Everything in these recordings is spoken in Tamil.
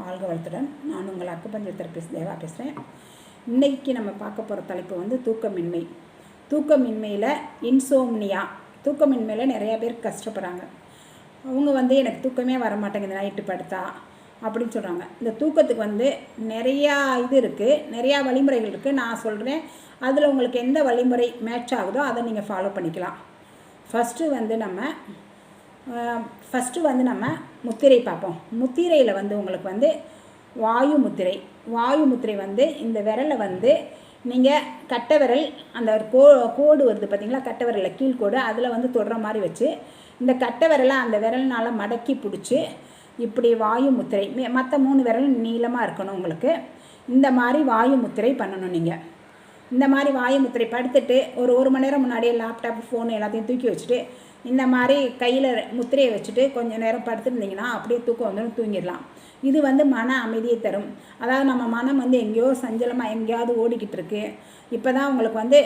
வாழ்க வளத்துடன். நான் உங்கள் அக்குப்பஞ்சர் தெரபிஸ்ட் தேவா பேசுகிறேன் இன்றைக்கி நம்ம பார்க்க போகிற தலைப்பு வந்து தூக்கமின்மை. தூக்கமின்மையில் இன்சோம்னியா. தூக்கமின்மையில் நிறையா பேர் கஷ்டப்படுறாங்க. அவங்க வந்து எனக்கு தூக்கமே வர மாட்டேங்குது நைட்டு படுத்தா அப்படின்னு சொல்கிறாங்க இந்த தூக்கத்துக்கு வந்து நிறையா இது இருக்குது நிறையா வழிமுறைகள் இருக்குது நான் சொல்கிறேன் அதில் உங்களுக்கு எந்த வழிமுறை மேட்ச் ஆகுதோ அதை நீங்கள் ஃபாலோ பண்ணிக்கலாம். ஃபஸ்ட்டு வந்து நம்ம ஃபஸ்ட்டு வந்து நம்ம முத்திரை பார்ப்போம். முத்திரையில் வந்து உங்களுக்கு வந்து வாயு முத்திரை. வாயு முத்திரை வந்து இந்த விரலை வந்து நீங்கள் கட்டை விரல் அந்த கோ கோடு வருது பார்த்தீங்களா கட்டை விரலில் கீழ்கோடு அதில் வந்து தொடுற மாதிரி வச்சு இந்த கட்டை விரலை அந்த விரல்னால் மடக்கி பிடிச்சி இப்படி வாயு முத்திரை மற்ற மூணு விரல் நீளமாக இருக்கணும் உங்களுக்கு. இந்த மாதிரி வாயு முத்திரை பண்ணணும் நீங்கள் இந்த மாதிரி வாயு முத்திரை படுத்துட்டு ஒரு ஒரு மணி நேரம் முன்னாடியே லேப்டாப் ஃபோன் எல்லாத்தையும் தூக்கி வச்சுட்டு இந்த மாதிரி கையில் முத்திரையை வச்சுட்டு கொஞ்சம் நேரம் படுத்துருந்தீங்கன்னா அப்படியே தூக்கம் வந்துடும் தூங்கிடலாம். இது வந்து மன அமைதியை தரும். அதாவது நம்ம மனம் வந்து எங்கேயோ சஞ்சலமாக எங்கேயாவது ஓடிக்கிட்டு இருக்கு. இப்போ தான் உங்களுக்கு வந்து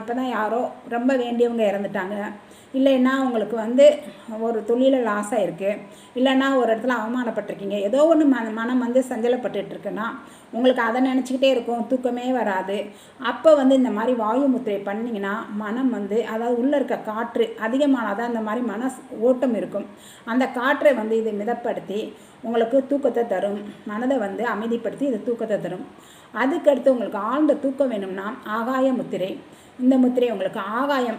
இப்போ தான் யாரோ ரொம்ப வேண்டியவங்க இறந்துட்டாங்க. இல்லைன்னா உங்களுக்கு வந்து ஒரு தொழிலில் லாஸ் ஆகிருக்கு இல்லைன்னா ஒரு இடத்துல அவமானப்பட்டிருக்கீங்க. ஏதோ ஒன்று மன மனம் வந்து சஞ்சலப்பட்டுருக்குன்னா உங்களுக்கு அதை நினச்சிக்கிட்டே இருக்கும். தூக்கமே வராது. அப்போ வந்து இந்த மாதிரி வாயு முத்திரை பண்ணிங்கன்னா மனம் வந்து அதாவது உள்ளே இருக்க காற்று அதிகமானதான் இந்த மாதிரி மன ஓட்டம் இருக்கும். அந்த காற்றை வந்து இது மிதப்படுத்தி உங்களுக்கு தூக்கத்தை தரும். மனதை வந்து அமைதிப்படுத்தி இது தூக்கத்தை தரும். அதுக்கடுத்து உங்களுக்கு ஆழ்ந்த தூக்கம் வேணும்னா ஆகாய முத்திரை இந்த முத்திரை உங்களுக்கு ஆகாயம்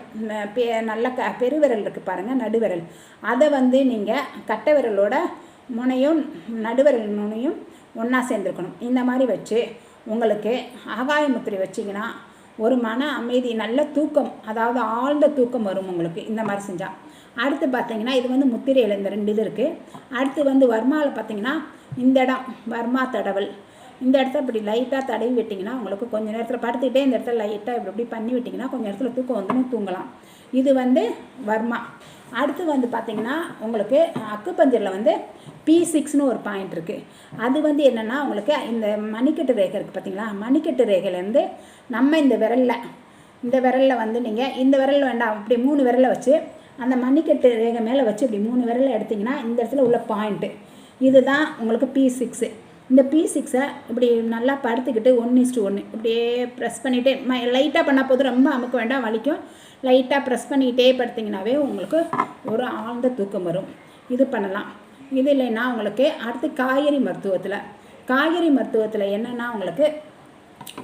பெ நல்ல க பெருவிரல் இருக்குது பாருங்கள் நடுவிரல். அதை வந்து நீங்கள் கட்டை விரலோட முனையும் நடுவிரல் முனையும் ஒன்றா சேர்ந்துருக்கணும். இந்த மாதிரி வச்சு உங்களுக்கு ஆகாய முத்திரை வச்சிங்கன்னா ஒரு மன அமைதி நல்ல தூக்கம் அதாவது ஆழ்ந்த தூக்கம் வரும் உங்களுக்கு இந்த மாதிரி செஞ்சால் அடுத்து பார்த்தீங்கன்னா இது வந்து முத்திரையில் இந்த ரெண்டு இது இருக்குது அடுத்து வந்து வர்மாவில் பார்த்தீங்கன்னா இந்த இடம் வர்மா தடவல். இந்த இடத்துல இப்படி லைட்டாக தடவி விட்டிங்கன்னா உங்களுக்கு கொஞ்சம் நேரத்தில் படுத்துக்கிட்டே இந்த இடத்துல லைட்டாக இப்படி இப்படி பண்ணி விட்டிங்கன்னா கொஞ்சம் நேரத்தில் தூக்கம் வந்துடும் தூங்கலாம். இது வந்து வர்மா. அடுத்து வந்து பார்த்திங்கன்னா உங்களுக்கு அக்குப்பஞ்சரில் வந்து பி சிக்ஸ்னு ஒரு பாயிண்ட் இருக்குது அது வந்து என்னென்னா உங்களுக்கு இந்த மணிக்கட்டு ரேகை இருக்குது பார்த்தீங்களா மணிக்கட்டு ரேகையிலேருந்து நம்ம இந்த விரலில் இந்த விரலில் வந்து நீங்கள் இந்த விரல் வேண்டாம் இப்படி மூணு விரலை வச்சு அந்த மணிக்கட்டு ரேகை மேலே வச்சு இப்படி மூணு விரலை எடுத்திங்கன்னா இந்த இடத்துல உள்ள பாயிண்ட்டு இதுதான் உங்களுக்கு பி சிக்ஸு இந்த பி சிக்ஸை இப்படி நல்லா படுத்துக்கிட்டு ஒன் இஸ்டு ஒன்று இப்படியே ப்ரெஸ் பண்ணிகிட்டே ம லைட்டாக பண்ணால் போதும் ரொம்ப அமுக்க வேண்டாம் வலிக்கும். லைட்டாக ப்ரெஸ் பண்ணிக்கிட்டே படுத்திங்கனாவே உங்களுக்கு ஒரு ஆழ்ந்த தூக்கம் வரும். இது பண்ணலாம். இது இல்லைன்னா உங்களுக்கு அடுத்து காய்கறி மருத்துவத்தில் காய்கறி மருத்துவத்தில் என்னென்னா உங்களுக்கு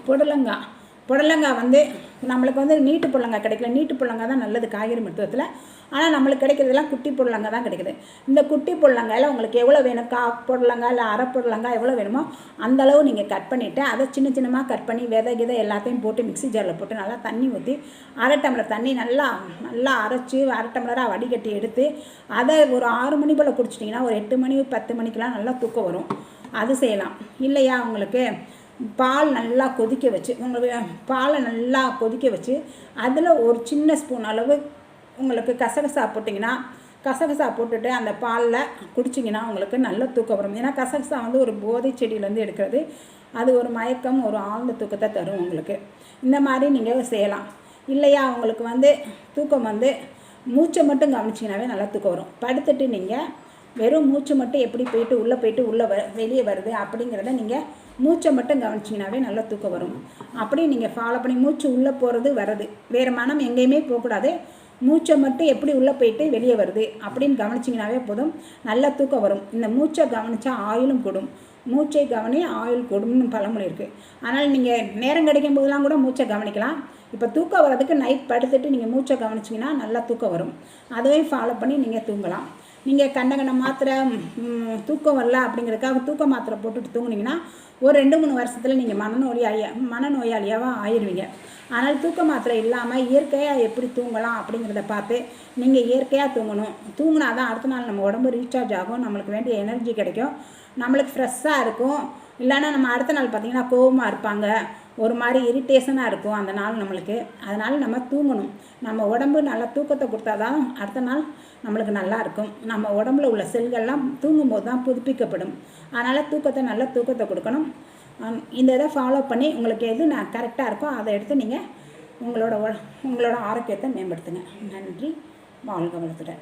புடலங்காய் புடலங்காய் வந்து நம்மளுக்கு வந்து நீட்டு புடலங்காய் கிடைக்கல. நீட்டு புடலங்காய் தான் நல்லது காய்கறி மருத்துவத்தில். ஆனால் நம்மளுக்கு கிடைக்கிறதுலாம் குட்டி புடலங்காய் தான் கிடைக்குது. இந்த குட்டி புள்ளங்காயில் உங்களுக்கு எவ்வளோ வேணும்? கா புடலங்காய் இல்லை அரை புடலங்காய் எவ்வளோ வேணுமோ அந்தளவு நீங்கள் கட் பண்ணிவிட்டு அதை சின்ன சின்னமாக கட் பண்ணி விதை கிதை எல்லாத்தையும் போட்டு மிக்சி ஜாரில் போட்டு நல்லா தண்ணி ஊற்றி அரை டம்ளர் தண்ணி நல்லா நல்லா அரைச்சி அரை டம்ளராக வடிகட்டி எடுத்து அதை ஒரு ஆறு மணி போல் குடிச்சிட்டிங்கன்னா ஒரு எட்டு மணி பத்து மணிக்கெலாம் நல்லா தூக்கம் வரும். அது செய்யலாம். இல்லையா உங்களுக்கு? பால் நல்லா கொதிக்க வச்சு உங்களுக்கு பாலை நல்லா கொதிக்க வச்சு அதில் ஒரு சின்ன ஸ்பூன் அளவு உங்களுக்கு கசகசா போட்டிங்கன்னா கசகசா போட்டுட்டு அந்த பாலில் குடிச்சிங்கன்னா உங்களுக்கு நல்ல தூக்கம் வரும். ஏன்னா கசகசா வந்து ஒரு போதை செடியிலேருந்து எடுக்கிறது. அது ஒரு மயக்கம் ஒரு ஆழ்ந்த தூக்கத்தை தரும் உங்களுக்கு. இந்த மாதிரி நீங்கள் செய்யலாம். இல்லையா உங்களுக்கு வந்து தூக்கம் வந்து மூச்சை மட்டும் கவனிச்சிங்கனாவே நல்லா தூக்கம் வரும். படுத்துட்டு நீங்கள் வெறும் மூச்சு மட்டும் எப்படி போயிட்டு உள்ளே போயிட்டு உள்ளே வ வெளியே வருது அப்படிங்கிறத நீங்கள் மூச்சை மட்டும் கவனிச்சிங்கனாவே நல்லா தூக்கம் வரும். அப்படி நீங்கள் ஃபாலோ பண்ணி மூச்சு உள்ளே போகிறது வர்றது. வேறு மனம் எங்கேயுமே போகக்கூடாது. மூச்சை மட்டும் எப்படி உள்ளே போயிட்டு வெளியே வருது அப்படின்னு கவனிச்சிங்கனாவே போதும். நல்ல தூக்கம் வரும். இந்த மூச்சை கவனித்தா ஆயிலும் கூடும். மூச்சை கவனி ஆயுள் கொடும்னு பழமொழி இருக்குது அதனால் நீங்கள் நேரம் கிடைக்கும் போதெல்லாம் கூட மூச்சை கவனிக்கலாம். இப்போ தூக்கம் வர்றதுக்கு நைட் படுத்துட்டு நீங்கள் மூச்சை கவனிச்சிங்கன்னா நல்லா தூக்கம் வரும். அதையும் ஃபாலோ பண்ணி நீங்கள் தூங்கலாம். நீங்கள் கண்ட கண்ட மாத்திரை தூக்கம் வரல அப்படிங்கிறதுக்காக தூக்க மாத்திரை போட்டுட்டு தூங்குனீங்கன்னா ஒரு ரெண்டு மூணு வருஷத்தில் நீங்கள் மனநோயாளியாக மனநோயாளியாகவும் ஆயிடுவீங்க ஆனால் தூக்க மாத்திரை இல்லாமல் இயற்கையாக எப்படி தூங்கலாம் அப்படிங்கிறத பார்த்து நீங்கள் இயற்கையாக தூங்கணும். தூங்கினா தான் அடுத்த நாள் நம்ம உடம்பு ரீசார்ஜ் ஆகும். நம்மளுக்கு வேண்டிய எனர்ஜி கிடைக்கும். நம்மளுக்கு ஃப்ரெஷ்ஷாக இருக்கும். இல்லைன்னா நம்ம அடுத்த நாள் பார்த்திங்கன்னா கோவமாக இருப்பாங்க. ஒரு மாதிரி இரிட்டேஷனாக இருக்கும் அந்த நாள் நம்மளுக்கு. அதனால் நம்ம தூங்கணும். நம்ம உடம்பு நல்லா தூக்கத்தை கொடுத்தா தான் அடுத்த நாள் நம்மளுக்கு நல்லாயிருக்கும் நம்ம உடம்புல உள்ள செல்கள்லாம் தூங்கும்போது தான் புதுப்பிக்கப்படும். அதனால் தூக்கத்தை நல்ல தூக்கத்தை கொடுக்கணும். இந்த இதை ஃபாலோ பண்ணி உங்களுக்கு எது நான் கரெக்டாக இருக்கோ அதை எடுத்து நீங்கள் உங்களோட உங்களோட ஆரோக்கியத்தை மேம்படுத்துங்க. நன்றி. வாழ்க வளத்துடன்.